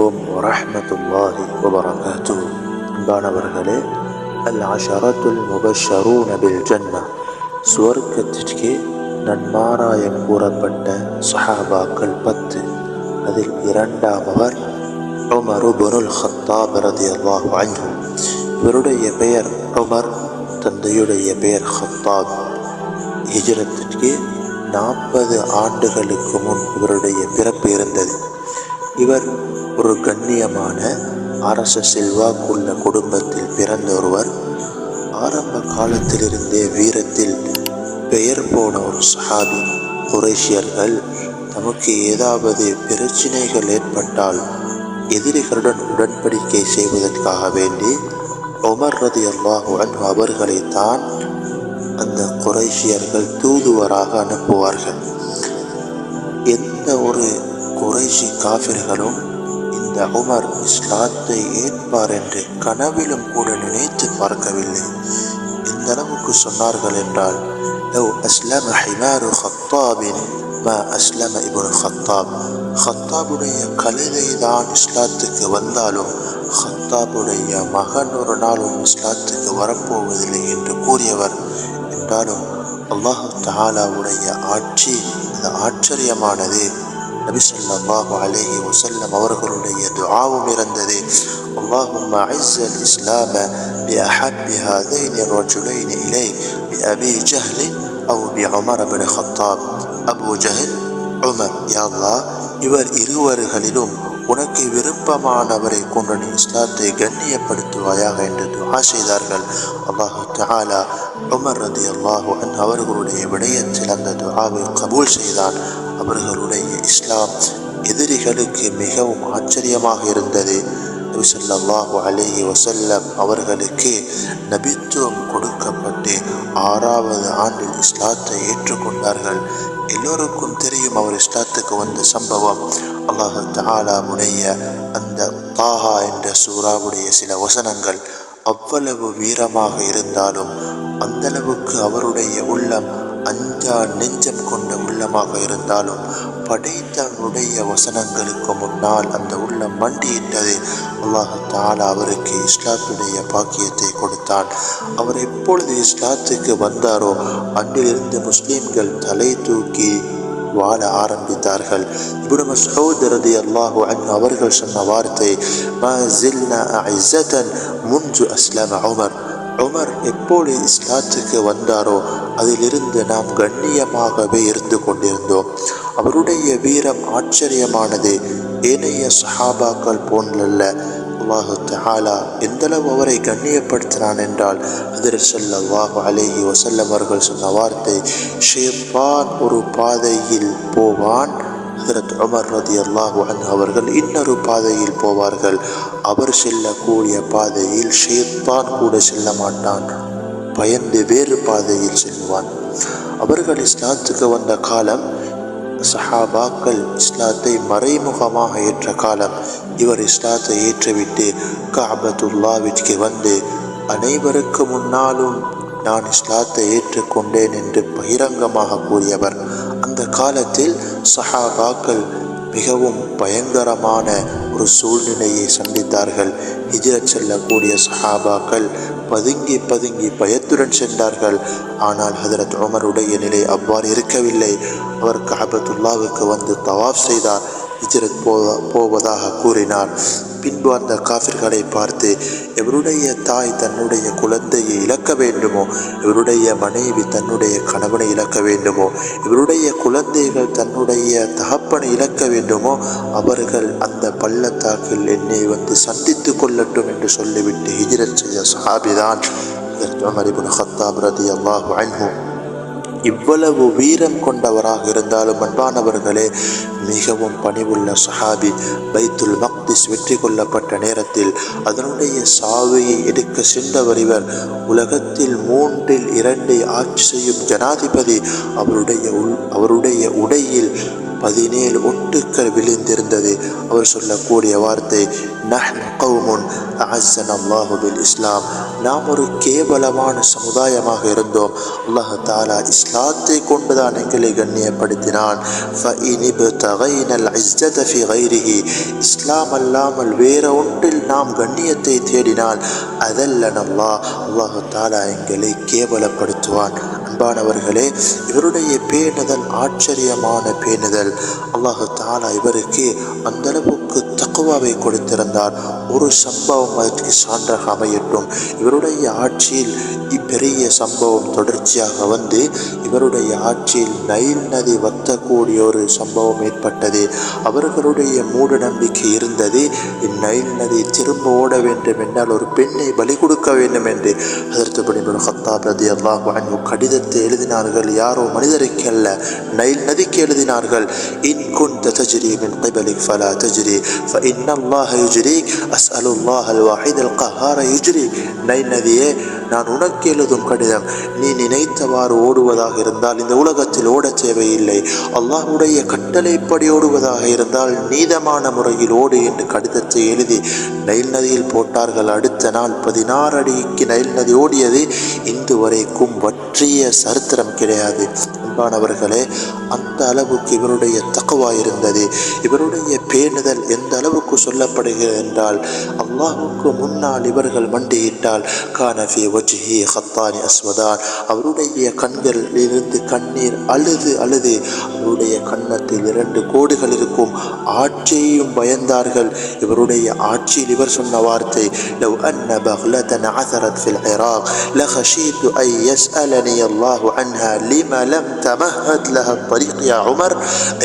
அலைக்கும் வரஹமத்துல்லாஹி வபரகாத்து அன்பானவர்களே அல் அஷரத்துல் முபஷரூன் அபில் ஜன்னா சுவர்க்கத்திற்கே நன்மாராயம் கூறப்பட்ட சஹாபாக்கள் பத்து. அதில் இரண்டாமவர் உமர் உபனுல் ஹத்தாப் ரதி அல்லாஹ் வாங்கு இவருடைய பெயர் உமர் தந்தையுடைய பெயர் ஹத்தாப் ஹிஜரத்திற்கு நாற்பது ஆண்டுகளுக்கு முன் இவருடைய பிறப்பு இருந்தது. இவர் ஒரு கண்ணியமான அரச செல்வாக்குள்ள குடும்பத்தில் பிறந்த ஒருவர் ஆரம்ப காலத்திலிருந்தே வீரத்தில் பெயர் போன ஒரு சஹாபி. குரேஷியர்கள் தமக்கு ஏதாவது பிரச்சினைகள் ஏற்பட்டால் எதிரிகளுடன் உடன்படிக்கை செய்வதற்காக வேண்டி ஒமர் ரதி அல்லாஹு அவர்களை தான் அந்த குறைஷியர்கள் தூதுவராக அனுப்புவார்கள். எந்த ஒரு குறைஷி காபிர்களும் இந்த உமர் இஸ்லாத்தை ஏற்பார் என்று கனவிலும் கூட நினைத்து பார்க்கவில்லை. எந்த அளவுக்கு சொன்னார்கள் என்றால் லவ் அஸ்லம் ஹிமாரு ஹத்தாபின் ம அஸ்லம இபுன் ஹத்தாப். ஹத்தாபுடைய கழுதை தான் இஸ்லாத்துக்கு வந்தாலும் ஹத்தாபுடைய மகன் ஒரு நாளும் இஸ்லாத்துக்கு வரப்போவதில்லை என்று கூறியவர். என்றாலும் அல்லாஹு ஆட்சி அது ஆச்சரியமானது. நபி ஸல்லல்லாஹு அலைஹி வஸல்லம் அவர்களுடைய துஆவும் இருந்தது اللهم أعز الإسلام بأحب هذين الرجلين إليك بأبي جهل أو بعمر بن الخطاب أبو جهل உமர் யா அல்லாஹ் இவர் இருவர்களிலும் உனக்கு விருப்பமானவரை கொண்டு நீ இஸ்லாத்தை கண்ணியப்படுத்துவாயாக என்று துஆ செய்தார்கள் அல்லாஹு தஆலா உமர் ரதி அல்லாஹு அன் அவர்களுடைய விடயத்தில் அந்த துஆவை கபூல் செய்தான் அவர்களுடைய இஸ்லாம் எதிரிகளுக்கு மிகவும் ஆச்சரியமாக இருந்தது. நபிசல்லாஹு ஸல்லல்லாஹு வசல்லம் அவர்களுக்கு நபித்துவம் கொடுக்கப்பட்டு ஆறாவது ஆண்டில் இஸ்லாத்தை ஏற்றுக்கொண்டார்கள். எல்லோருக்கும் தெரியும் அவர் இஸ்லாத்துக்கு வந்த சம்பவம். அல்லாஹு முனைய அந்த தாஹா என்ற சூறாவுடைய சில வசனங்கள் அவ்வளவு வீரமாக இருந்தாலும் அந்தளவுக்கு அவருடைய உள்ளம் அஞ்சா நெஞ்சம் கொண்ட உள்ளமாக இருந்தாலும் படைத்தவனுடைய வசனங்களுக்கு முன்னால் அந்த உள்ளம் மண்டியிட்டது. அல்லாஹு அவருக்கு இஸ்லாத்துடைய பாக்கியத்தை கொடுத்தான். அவர் எப்பொழுது இஸ்லாத்துக்கு வந்தாரோ அன்றிலிருந்து முஸ்லீம்கள் தலை தூக்கி வாழ ஆரம்பித்தார்கள். இப்படி மஸ்ஊத் அல்லாஹு அன் அவர்கள் சொன்ன வார்த்தை மா ஜில்னா அஇஸதன் முன்ஜு அஸ்லம உமர். உமர் எப்போது இஸ்லாத்துக்கு வந்தாரோ அதிலிருந்து நாம் கண்ணியமாகவே இருந்து கொண்டிருந்தோம். அவருடைய வீரம் ஆச்சரியமானது. ஏனைய சஹாபாக்கள் போன்றல்ல. அல்லாஹு தஆலா எந்தளவு அவரை கண்ணியப்படுத்தினான் என்றால் அதில் ஸல்லல்லாஹு அலேஹி வசல்லம் அவர்கள் சொன்ன வார்த்தை ஷேப்பான் ஒரு பாதையில் போவான். ஹதரத் உமர் ரதி அல்லாஹு அவர்கள் இன்னொரு பாதையில் போவார்கள். அவர் செல்லக்கூடிய பாதையில் ஷேத்தான் கூட செல்ல மாட்டான். பயந்து வேறு பாதையில் செல்வான். அவர்கள் இஸ்லாத்துக்கு வந்த காலம் சஹாபாக்கள் இஸ்லாத்தை மறைமுகமாக ஏற்ற காலம். இவர் இஸ்லாத்தை ஏற்றுவிட்டு காபத்துல்லாவிற்கு வந்து அனைவருக்கு முன்னாலும் நான் இஸ்லாத்தை ஏற்றுக்கொண்டேன் என்று பகிரங்கமாக கூறியவர். அந்த காலத்தில் சஹாபாக்கள் மிகவும் பயங்கரமான ஒரு சூழ்நிலையை சந்தித்தார்கள். ஹிஜ்ரத் செல்லக்கூடிய சஹாபாக்கள் பதுங்கி பதுங்கி பயத்துடன் சென்றார்கள். ஆனால் ஹதரத் உமருடைய நிலை அவ்வாறு இருக்கவில்லை. அவர் கஹபத்துல்லாவுக்கு வந்து தவாஃப் செய்தார். இஜரத் போ போவதாக கூறினார் பின்பு அந்த காஃபிர்களை பார்த்து எவருடைய தாய் தன்னுடைய குழந்தையை இழக்க வேண்டுமோ? இவருடைய மனைவி தன்னுடைய கணவனை இழக்க வேண்டுமோ? இவருடைய குழந்தைகள் தன்னுடைய தகப்பனை இழக்க வேண்டுமோ? அவர்கள் அந்த பள்ளத்தாக்கில் என்னை வந்து சந்தித்து கொள்ளட்டும் என்று சொல்லிவிட்டு ஹிஜ்ரத் செய்த சஹாபிதான். உமர் இப்னு ஹத்தாப் ரலியல்லாஹு இவ்வளவு வீரம் கொண்டவராக இருந்தாலும் அன்பானவர்களே மிகவும் பணிவுள்ள சஹாபி பைத்துல் மக்திஸ் வெற்றி கொள்ளப்பட்ட நேரத்தில் அதனுடைய சாவையை எடுக்க சென்றவர் இவர். உலகத்தில் மூன்றில் இரண்டை ஆட்சி செய்யும் ஜனாதிபதி அவருடைய உள் அவருடைய உடையில் பதினேழு ஒட்டுக்கள் விழுந்திருந்தது. அவர் சொல்லக்கூடிய வார்த்தை நஹ்னு கவுமுன் அஹசன் இஸ்லாம். நாம் ஒரு கேவலமான சமுதாயமாக இருந்தோம். அல்லாஹ் தாலா இஸ்லாத்தை கொண்டுதான் எங்களை கண்ணியப்படுத்தினான். இஸ்லாம் அல்லாமல் வேற ஒன்றில் நாம் கண்ணியத்தை தேடினால் அதல்ல நம்மா அல்லாஹு தாலா எங்களை கேவலப்படுத்துவான். அன்பானவர்களே இவருடைய பேணுதல் ஆச்சரியமான பேணுதல். அல்லாஹு தாலா இவருக்கு அந்த அளவுக்கு தக்குவாவை கொடுத்திருந்தார். ஒரு சம்பவம் அதற்கு சான்றாக அமையட்டும். இவருடைய ஆட்சியில் இப்பெரிய சம்பவம் தொடர்ச்சியாக வந்து இவருடைய ஆட்சியில் நைல் நதி வத்தக்கூடிய ஒரு சம்பவம் ஏற்பட்டது. அவர்களுடைய மூட நம்பிக்கை இருந்தது இந்நைல் நதி திரும்ப ஓட வேண்டும் என்றால் ஒரு பெண்ணை பலி கொடுக்க வேண்டும் என்று. அதற்கு பிடிபடும் ஹத்தாப் ரதி அல்லாஹ் கடிதத்தை எழுதினார்கள். யாரோ மனிதருக்கு அல்ல நைல் நதிக்கு எழுதினார்கள். இன் குன் தஜரி மின் கைபலி ஃபலா தஜரி இன்னல்லாஹ யுஜ்ரிக் அஸ் அலுல்லாஹ் அல் வாஹித் அல் கஹார யுஜ்ரிக் நை நதியே நான் உனக்கு எழுதும் கடிதம். நீ நினைத்தவாறு ஓடுவதாக இருந்தால் இந்த உலகத்தில் ஓடச் தேவையில்லை அல்லாஹுடைய கட்டளைப்படி ஓடுவதாக இருந்தால் நீதமான முறையில் ஓடு என்று கடிதத்தை எழுதி நைல் நதியில் போட்டார்கள் அடுத்த நாள் பதினாறு அடிக்கு நைல் நதி ஓடியது இன்று வரைக்கும் வற்றிய சரித்திரம் கிடையாது. அன்பானவர்களே அந்த அளவுக்கு இவருடைய தக்குவா இருந்தது. இவருடைய பேணுதல் எந்த அளவு சொல்லப்படுகிறது என்றால் அல்லாஹுக்கு முன்னால் இவர்கள் மண்டியிட்டால் கானஃபி வஜ்ஹி ஹத்தானி அஸ்வதான் அவருடைய கண்களில் இருந்து கண்ணீர் அழுது அழுது அவருடைய கன்னத்தில் இரண்டு கோடுகள் இருக்கும் ஆட்சியையும் பயந்தார்கள் இவருடைய ஆட்சியில் இவர் சொன்ன வார்த்தை لو أن بغلة عثرت في العراق لخشيت أن يسألني الله عنها لما لم تمهد لها الطريق يا عمر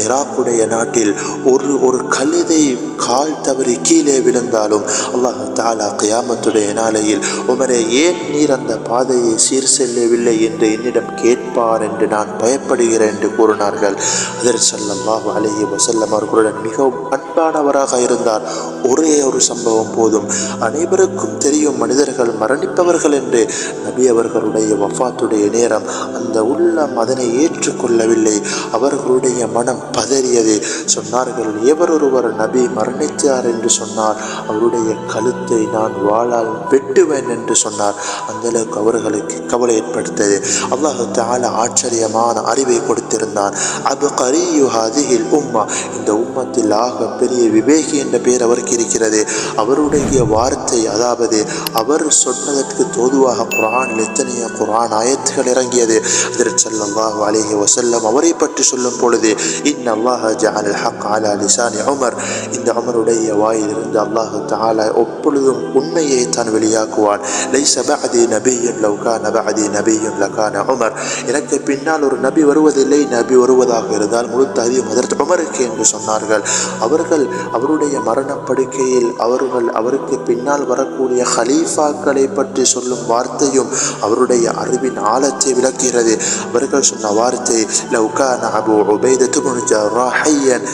ஈராக்குடைய நாட்டில் ஒரு ஒரு கழுதை கால் தவறி கீழே விழுந்தாலும் அல்லாஹ் தாலா கியாமத்துடைய நாளையில் உமரே ஏன் நீர் அந்த பாதையை சீர் செல்லவில்லை என்று என்னிடம் கேட்பார் என்று நான் பயப்படுகிறேன் என்று கூறினார்கள். அதில் சல்லல்லாஹு அலைஹி வசல்லம் அவர்களுடன் மிகவும் அன்பானவராக இருந்தார். ஒரே ஒரு சம்பவம் போதும். அனைவருக்கும் தெரியும் மனிதர்கள் மரணிப்பவர்கள் என்று நபி அவர்களுடைய வஃபாத்துடைய நேரம் அந்த உள்ளம் அதனை ஏற்றுக்கொள்ளவில்லை. அவர்களுடைய மனம் பதறியது. சொன்னார்கள் எவரொருவர் நபி மரணித்து அடித்தார் என்று சொன்னார். அவருடைய கழுத்தை நான் வாளால் வெட்டுவேன் என்று சொன்னார். அந்த அளவுக்கு அவர்களுக்கு கவலை ஏற்படுத்தது அல்லாஹு தால ஆச்சரியமான அறிவை கொடுத்திருந்தான். அபு கரியு அதிகில் உம்மா. இந்த உம்மத்தில் ஆக பெரிய விவேகி என்ற பெயர் அவருக்கு இருக்கிறது. அவருடைய வார்த்தை அதாவது அவர் சொன்னதற்கு தோதுவாக குரான் எத்தனையோ குரான் ஆயத்துகள் இறங்கியது. அதற்கு ஸல்லல்லாஹு அலைஹி வஸல்லம் அவரை பற்றி சொல்லும் பொழுது இன் அல்லாஹ் ஜஅல் ஹக் அலா லிசானி உமர். இந்த அமருடைய என்னுடைய வாயிலிருந்து அல்லாஹு தாலா எப்பொழுதும் உண்மையை தான் வெளியாக்குவான். லை சபஅதி நபியும் லவ்கா நபஅதி நபியும் லகான உமர். எனக்கு பின்னால் ஒரு நபி வருவதில்லை நபி வருவதாக இருந்தால் முழு முழுத்ததி என்று சொன்னார்கள். அவர்கள் அவருடைய மரணப்படுக்கையில் அவர்கள் அவருக்கு பின்னால் வரக்கூடிய ஹலீஃபாக்களை பற்றி சொல்லும் வார்த்தையும் அவருடைய அறிவின் ஆழத்தை விளக்கிறது அவர்கள் சொன்ன வார்த்தை லவ்கான அபு ராஹையன்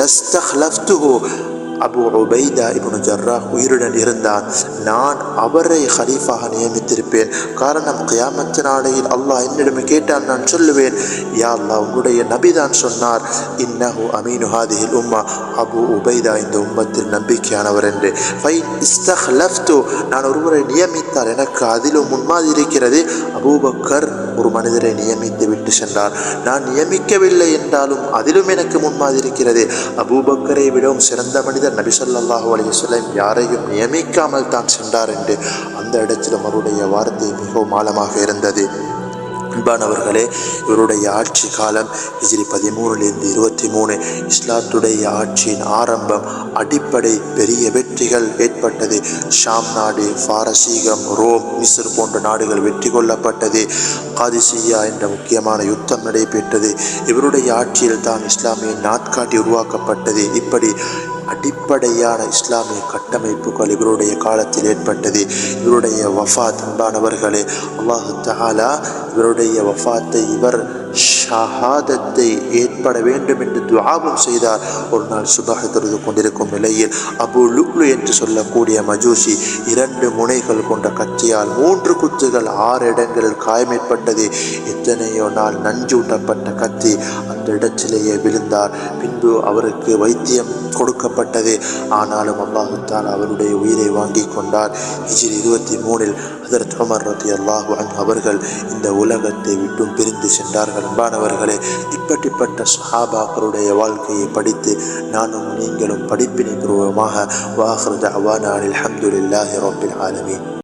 லஸ்தஹ் லஸ்தஹ்லஃப்துஹு அபு உபைதா இப்னு ஜர்ராஹ் உயிருடன் இருந்தார். நான் அவரை ஹலீஃபாக நியமித்திருப்பேன். காரணம் கியாமத்து நாளையில் அல்லாஹ் என்னிடம் கேட்டான் நான் சொல்லுவேன். யா அல்லாஹ் உன்னுடைய நபிதான் சொன்னார். இன்னஹு அமீனு ஹாதிஹில் உம்மா. அபு உபைதா இந்த உம்மத்தில் நம்பிக்கையானவர் என்று. ஃபைன் இஸ்தஹ்லஃப்து நான் ஒருவரை நியமித்தால் எனக்கு அதிலும் முன்மாதிரி இருக்கிறது. அபூபக்கர் ஒரு மனிதரை நியமித்து விட்டு சென்றார். நான் நியமிக்கவில்லை என்றாலும் அதிலும் எனக்கு முன்மாதிரி இருக்கிறது. அபூபக்கரை விடவும் சிறந்த மனிதர் நபிசல்லாஹு ஸல்லல்லாஹு யாரையும் நியமிக்காமல் தான் சென்றார் என்று அந்த இடத்திலும் அவருடைய வார்த்தை மிகவும் ஆழமாக இருந்தது. அன்பானவர்களே இவருடைய ஆட்சி காலம் ஹிஜ்ரி பதிமூணுலேருந்து இருபத்தி மூணு இஸ்லாத்துடைய ஆட்சியின் ஆரம்பம் அடிப்படை பெரிய வெற்றிகள் ஏற்பட்டது. ஷாம் நாடு பாரசீகம் ரோம் மிஸ்ர் போன்ற நாடுகள் வெற்றி கொள்ளப்பட்டது. காதிசியா என்ற முக்கியமான யுத்தம் நடைபெற்றது. இவருடைய ஆட்சியில் தான் இஸ்லாமிய நாட்காட்டி உருவாக்கப்பட்டது. இப்படி அடிப்படையான இஸ்லாமிய கட்டமைப்புகள் இவருடைய காலத்தில் ஏற்பட்டது. இவருடைய வஃபா அன்பானவர்களே அல்லாஹு தஹாலா இவருடைய வஃபாத்தை இவர் ஷஹாதத்தை ஏற்பட வேண்டும் என்று துவாபம் செய்தார். ஒரு நாள் சுபாக தொழுது கொண்டிருக்கும் நிலையில் அபு லுக்லு என்று சொல்லக்கூடிய மஜூசி இரண்டு முனைகள் கொண்ட கத்தியால் மூன்று குத்துகள் ஆறு இடங்களில் காயமேற்பட்டது எத்தனையோ நாள் நஞ்சூட்டப்பட்ட கத்தி அந்த இடத்திலேயே விழுந்தார். பின்பு அவருக்கு வைத்தியம் கொடுக்கப்பட்டது. ஆனாலும் அல்லாஹுத்தான் அவருடைய உயிரை வாங்கி கொண்டார். இஜில் இருபத்தி மூணில் அதர் உமர் ரத்தி அல்லாஹு அவர்கள் இந்த உலகத்தை விட்டும் பிரிந்து சென்றார்கள். அன்பானவர்களே இப்படிப்பட்ட சஹாபாக்களுடைய வாழ்க்கையை படித்து நானும் நீங்களும் படிப்பினை பூர்வமாக வாஹர் அவானான் அஹமதுல்லாஹி ரபில் ஆலமீன்.